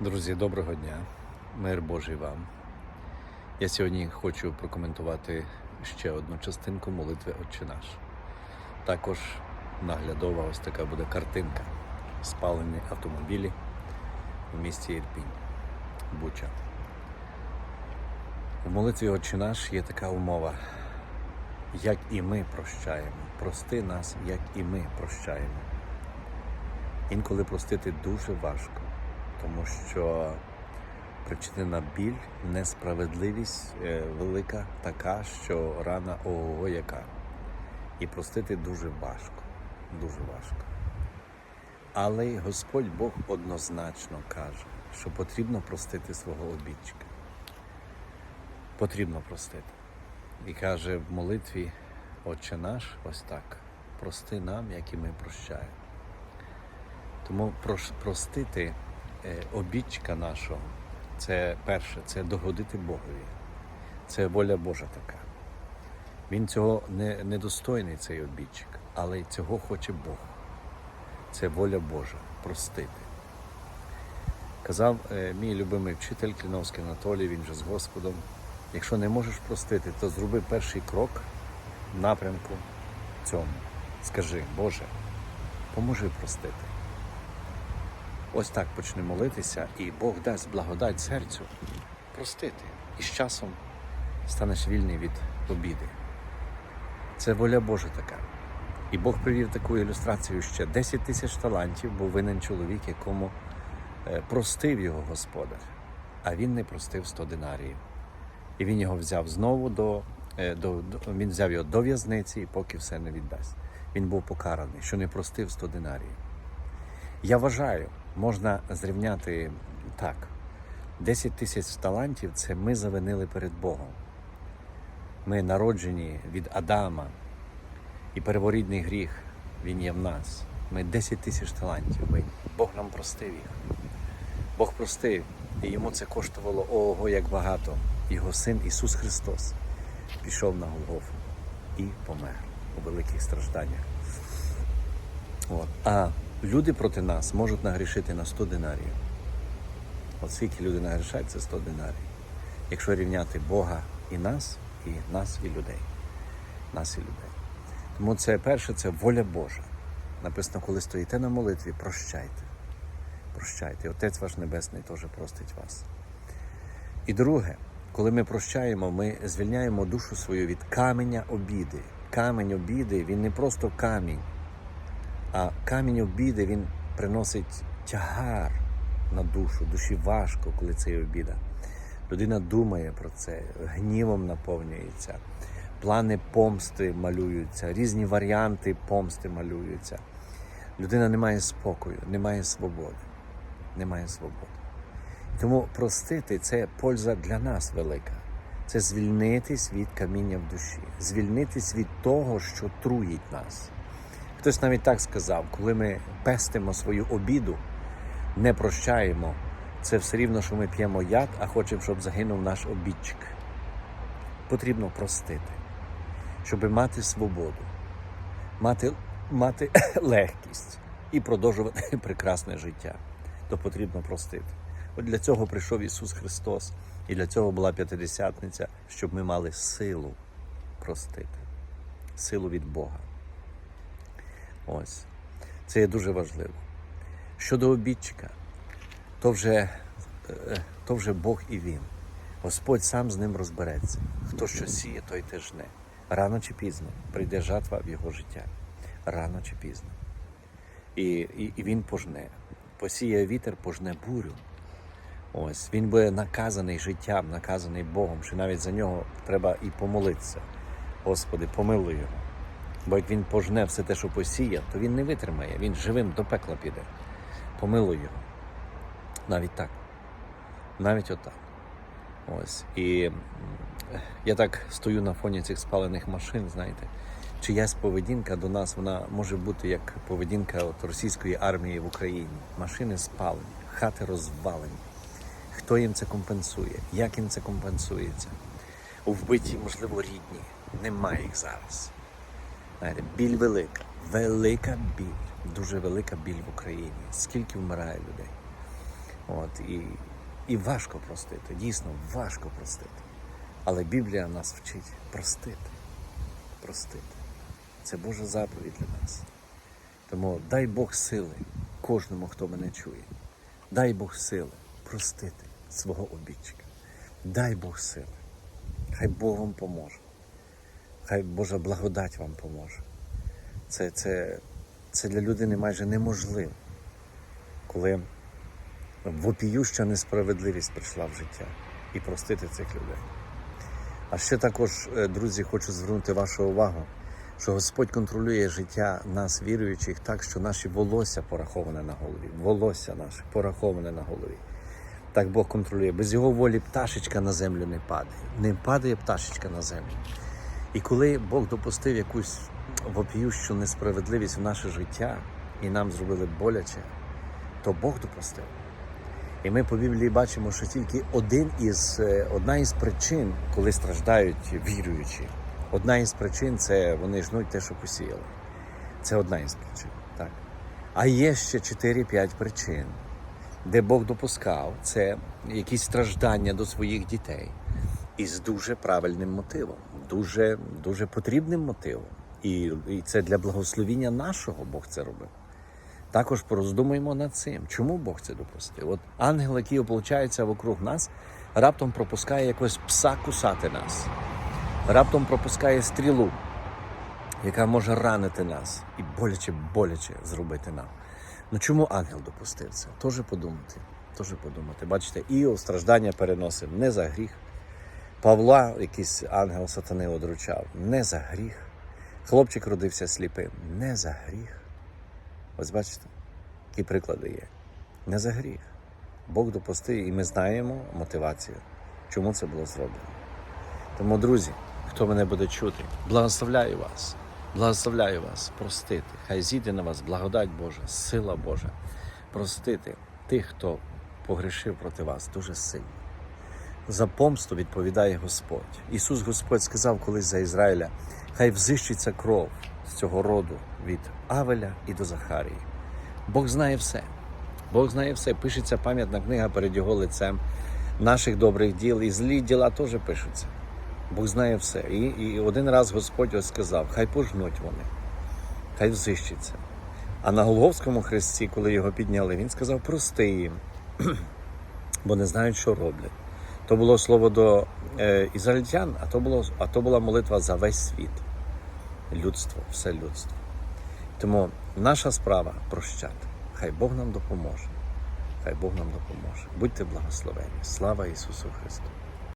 Друзі, доброго дня, мир Божий вам. Я сьогодні хочу прокоментувати ще одну частинку молитви Отче наш. Також наглядова ось така буде картинка. Спалені автомобілі в місті Ірпінь, Буча. У молитві Отче наш є така умова, як і ми прощаємо. Прости нас, як і ми прощаємо. Інколи простити дуже важко, тому що причинена біль, несправедливість е, велика така, що рана ого яка. І простити дуже важко, дуже важко. Але Господь Бог однозначно каже, що потрібно простити свого обідчика. Потрібно простити. І каже в молитві Отче наш, ось так, прости нам, як і ми прощаємо. Тому простити обідчика нашого, це перше, це догодити Богові. Це воля Божа така. Він цього не, недостойний, цей обідчик, але цього хоче Бог. Це воля Божа простити. Казав е, мій любимий вчитель Кліновський Анатолій, він же з Господом. Якщо не можеш простити, то зроби перший крок в напрямку цьому. Скажи, Боже, поможи простити. Ось так почни молитися, і Бог дасть благодать серцю простити. І з часом станеш вільний від обіди. Це воля Божа така. І Бог привів таку ілюстрацію ще 10 тисяч талантів був винен чоловік, якому е, простив його господар, а він не простив 100 динаріїв. І він його взяв знову до, е, до, до він взяв його до в'язниці, поки все не віддасть. Він був покараний, що не простив 100 динаріїв. Я вважаю, можна зрівняти так: 10 тисяч талантів це ми завинили перед Богом. Ми народжені від Адама, і переворідний гріх він є в нас. Ми 10 тисяч талантів винні. Бог нам простив їх. Бог простив, і йому це коштувало ого, як багато. Його син Ісус Христос пішов на Голгофу і помер у великих стражданнях. От. А люди проти нас можуть нагрішити на 100 динарів. От скільки люди нагрішають, це 100 динарів. Якщо рівняти Бога і нас, і нас, і людей. Нас і людей. Тому це перше, це воля Божа. Написано, коли стоїте на молитві, прощайте. Прощайте. Отець ваш Небесний теж простить вас. І друге, коли ми прощаємо, ми звільняємо душу свою від каменя обіди. Камінь обіди, він не просто камінь, а камінь обіди він приносить тягар на душу. Душі важко, коли це є обіда. Людина думає про це, гнівом наповнюється, плани помсти малюються, різні варіанти помсти малюються. Людина не має спокою, не має свободи. Не має свободи. Тому простити це польза для нас велика. Це звільнитись від каміння в душі, звільнитись від того, що труїть нас. Хтось навіть так сказав, коли ми пестимо свою обіду, не прощаємо, це все рівно, що ми п'ємо яд, а хочемо, щоб загинув наш обідчик. Потрібно простити, щоб мати свободу, мати, мати легкість і продовжувати прекрасне життя. То потрібно простити. От для цього прийшов Ісус Христос, і для цього була п'ятидесятниця, щоб ми мали силу простити, силу від Бога. Ось. Це є дуже важливо. Щодо обідчика, то вже, е, то вже Бог і Він. Господь сам з ним розбереться. Хто що сіє, той те жне. Рано чи пізно прийде жатва в його життя. Рано чи пізно. І, і, і він пожне. Посіє вітер, пожне бурю. Ось він буде наказаний життям, наказаний Богом, що навіть за нього треба і помолитися. Господи, помилуй його. Бо як він пожне все те, що посіяв, то він не витримає, він живим до пекла піде. Помилуй його. Навіть так. Навіть отак. Ось. І я так стою на фоні цих спалених машин, знаєте. Чиясь поведінка до нас вона може бути як поведінка от російської армії в Україні. Машини спалені, хати розвалені. Хто їм це компенсує? Як їм це компенсується? У вбиті, можливо, рідні. Немає їх зараз. Знаєте, біль велика, велика біль, дуже велика біль в Україні. Скільки вмирає людей? От, і, і важко простити, дійсно важко простити. Але Біблія нас вчить простити. Простити. Це Божа заповідь для нас. Тому дай Бог сили кожному, хто мене чує. Дай Бог сили простити свого обідчика. Дай Бог сили. Хай Бог вам поможе. Хай Божа благодать вам поможе. Це, це, це для людини майже неможливо, коли вопіюща несправедливість прийшла в життя і простити цих людей. А ще також, е, друзі, хочу звернути вашу увагу, що Господь контролює життя нас, віруючих, так, що наші волосся пораховане на голові. Волосся наше пораховане на голові. Так Бог контролює. Без його волі пташечка на землю не падає. Не падає пташечка на землю. І коли Бог допустив якусь вопіющу несправедливість в наше життя, і нам зробили боляче, то Бог допустив. І ми по Біблії бачимо, що тільки один із, е, одна із причин, коли страждають віруючі, одна із причин це вони жнуть те, що посіяли. Це одна із причин. Так. А є ще 4-5 причин, де Бог допускав це якісь страждання до своїх дітей із дуже правильним мотивом, дуже, дуже потрібним мотивом. І, і це для благословіння нашого Бог це робив. Також пороздумуємо над цим, чому Бог це допустив. От ангел, який ополчається вокруг нас, раптом пропускає якогось пса кусати нас, раптом пропускає стрілу, яка може ранити нас і боляче, боляче зробити нам. Ну чому ангел допустив це? Тоже подумати. Тоже подумати. Бачите, Іов страждання переносив не за гріх. Павла, якийсь ангел сатани одручав, не за гріх. Хлопчик родився сліпим, не за гріх. Ось бачите, які приклади є. Не за гріх. Бог допустив, і ми знаємо мотивацію, чому це було зроблено. Тому, друзі, хто мене буде чути, благословляю вас, благословляю вас простити. Хай зійде на вас благодать Божа, сила Божа, простити тих, хто погрішив проти вас дуже сильно. За помсту відповідає Господь. Ісус Господь сказав колись за Ізраїля: хай взищиться кров з цього роду від Авеля і до Захарії. Бог знає все. Бог знає все. Пишеться пам'ятна книга перед його лицем наших добрих діл, і злі діла теж пишуться. Бог знає все. І, і один раз Господь ось сказав: хай пожнуть вони, хай взищиться. А на Голговському хресті, коли його підняли, він сказав: прости їм, бо не знають, що роблять. То було слово до е, ізраїльтян, а то, було, а то була молитва за весь світ, людство, все людство. Тому наша справа прощати. Хай Бог нам допоможе. Хай Бог нам допоможе. Будьте благословені. Слава Ісусу Христу!